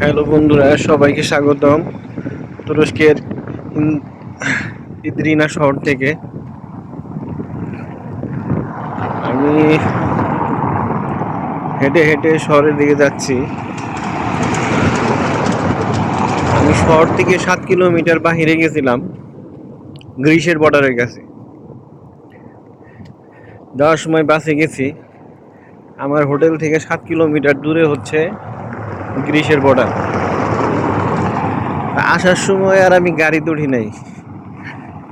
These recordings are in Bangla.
হ্যালো বন্ধুরা, সবাইকে স্বাগতম। তুরস্কের ইদ্রিনা শহর থেকে। আমি হেঁটে হেঁটে শহরের দিকে যাচ্ছি। আমি শহর থেকে সাত কিলোমিটার বাহিরে গেছিলাম গ্রিসের বর্ডারের কাছে। যাওয়ার সময় বাসে গেছি। আমার হোটেল থেকে সাত কিলোমিটার দূরে হচ্ছে গ্রিসের বর্ডার আসার সময় আর আমি গাড়ি উঠি নাই।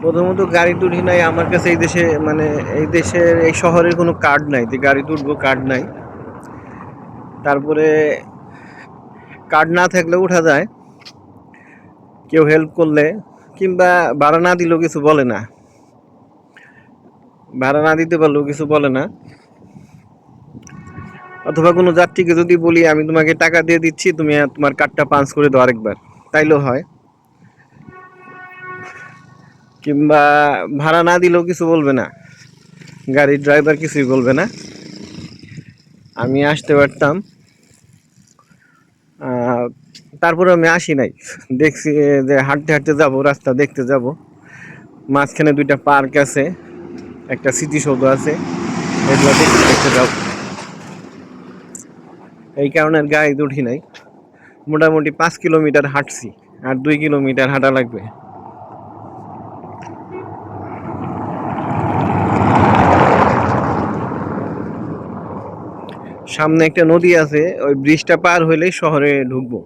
প্রথমত গাড়ি উঠি নাই, আমার কাছে এই দেশে মানে এই দেশের, এই শহরের কোনো কার্ড নাই, যে গাড়ি উঠবো কার্ড নাই। তারপরে কার্ড না থাকলে উঠা যায়। কেউ হেল্প করলে, কিংবা ভাড়া না দিলেও কিছু বলে না। ভাড়া না দিতে পারলেও কিছু বলে না। অথবা কোনো যাত্রীকে যদি বলি, আমি তোমাকে টাকা দিয়ে দিচ্ছি, তুমি তোমার কার্ডটা পাঞ্চ করে দাও আরেকবার। তাইলেও হয়। কিংবা ভাড়া না দিলেও কিছু বলবে না। গাড়ির ড্রাইভার কিছুই বলবে না। আমি আসতে পারতাম। তারপরে আমি আসি নাই। দেখছি যে হাঁটতে হাঁটতে যাব, রাস্তা দেখতে যাব। মাঝখানে দুইটা পার্ক আছে, একটা স্মৃতিসৌধ আছে। এগুলো দেখতে দেখতে যাব। এই কারণে আর গাড়িতে উঠি নাই। মোটামুটি পাঁচ কিলোমিটার হাঁটছি, আর দুই কিলোমিটার হাঁটা লাগবে। সামনে একটা নদী আছে, ওই ব্রিজটা পার হইলেই শহরে ঢুকবো।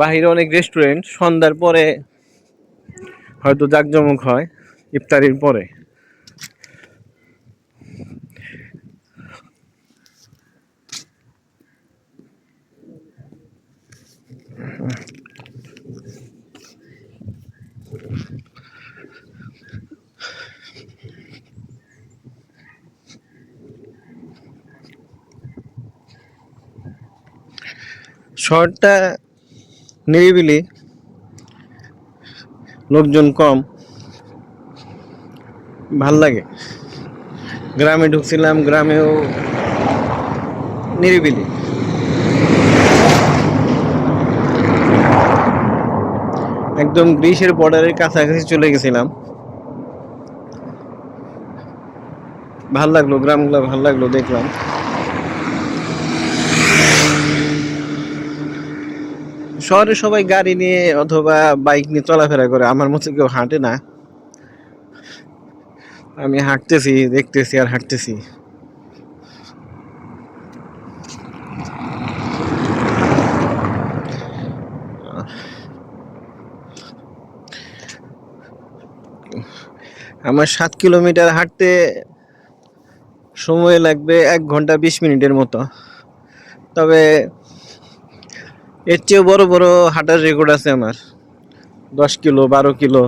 বাহিরে অনেক রেস্টুরেন্ট সন্ধ্যার পরে হয়তো জাঁকজমক হয়, ইফতারির পরে। শহরটা নিরিবিলি, লোকজন কম। ভালো লাগে। গ্রামে ঢুকছিলাম, গ্রামেও নিরিবিলি। একদম গ্রিসের বর্ডারের কাছাকাছি চলে গেছিলাম। ভালো লাগল, গ্রামগুলো ভালো লাগল, দেখলাম। শহরে সবাই গাড়ি নিয়ে অথবা বাইক নিয়ে চলাফেরা করে, আমার মতো কেউ হাঁটে না। আমি হাঁটতেছি, দেখতেছি আর হাঁটতেছি। আমার সাত কিলোমিটার হাঁটতে সময় লাগবে এক ঘণ্টা বিশ মিনিটের মতো। তবে এর চেয়েও বড় বড় হাঁটার রেকর্ড আছে আমার। দশ কিলো, বারো কিলো।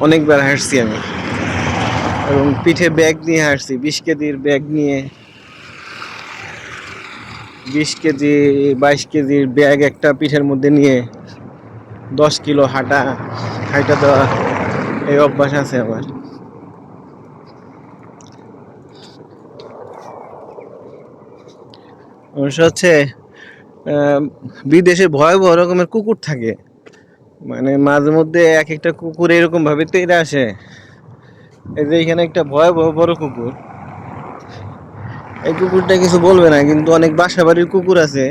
অনেকবার হাঁটছি আমি। এবং পিঠে ব্যাগ নিয়ে হাঁটছি, বিশ কেজির ব্যাগ নিয়ে। বিশ কেজি, বাইশ কেজির ব্যাগ একটা পিঠের মধ্যে নিয়ে দশ কিলো হাঁটা হাঁটা দেওয়া, এই অভ্যাস আছে আমার। অবশ্য হচ্ছে বিদেশে ভয়াবহ রকমের কুকুর থাকে। মানে মাঝে মধ্যে এক একটা কুকুর এরকম ভাবে তেড়ে আসে। এই যে এখানে একটা ভয়াবহ বড় কুকুর। এই কুকুরটা কিছু বলবে না, কিন্তু অনেক বাসা বাড়ির কুকুর আছে।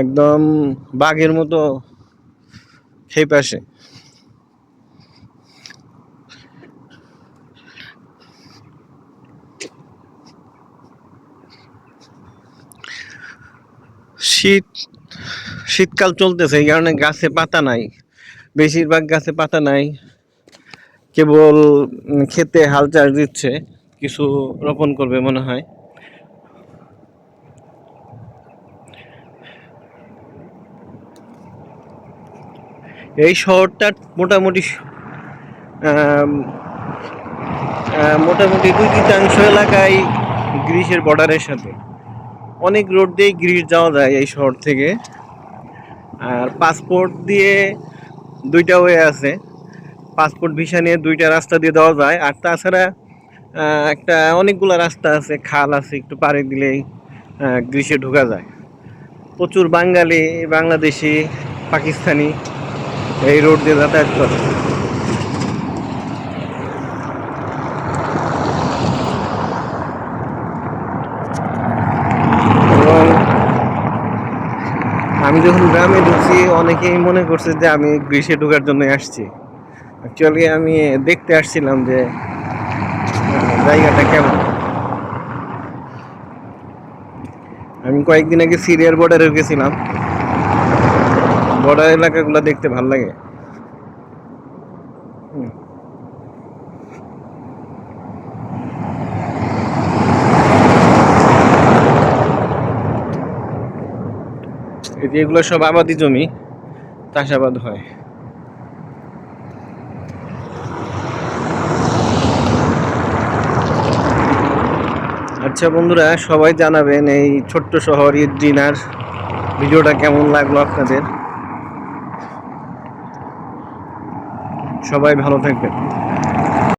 একদম বাঘের মতো খেপে আসে। শীত, শীতকাল চলতেছে, এই কারণে গাছে পাতা নাই। বেশিরভাগ গাছে পাতা নাই। কেবল খেতে হাল চাষ দিচ্ছে, কিছু রোপণ করবে মনে হয়। এই শহরটা মোটামুটি মোটামুটি দুই তৃতীয়াংশ এলাকায় গ্রিসের বর্ডারের সাথে। অনেক রোড দিয়ে গ্রিস যাওয়া যায় এই শহর থেকে। আর পাসপোর্ট দিয়ে দুইটা ওয়ে আছে। পাসপোর্ট ভিসা নিয়ে দুইটা রাস্তা দিয়ে দেওয়া যায়। আর তাছাড়া একটা অনেকগুলো রাস্তা আছে, খাল আছে, একটু পাড়ে দিলেই গ্রীষ্মে ঢোকা যায়। প্রচুর বাঙালি, বাংলাদেশি, পাকিস্তানি এই রোড দিয়ে যাতায়াত করে এবং আমি যখন গ্রামে ঢুকছি, অনেকেই মনে করছে যে আমি গ্রীষে ঢোকার জন্য আসছি। অ্যাকচুয়ালি আমি দেখতে আসছিলাম যে জায়গাটা কেমন। আমি কয়েকদিন আগে সিরিয়ার বর্ডারে গেছিলাম বর্ডার এলাকাগুলো দেখতে ভালো লাগে। এগুলো সব আবাদি জমি, চাষাবাদ হয়। আচ্ছা বন্ধুরা, সবাই জানাবেন এই ছোট্ট শহর ঈদ ডিনার ভিডিওটা কেমন লাগল আপনাদের? সবাই ভালো থাকবেন।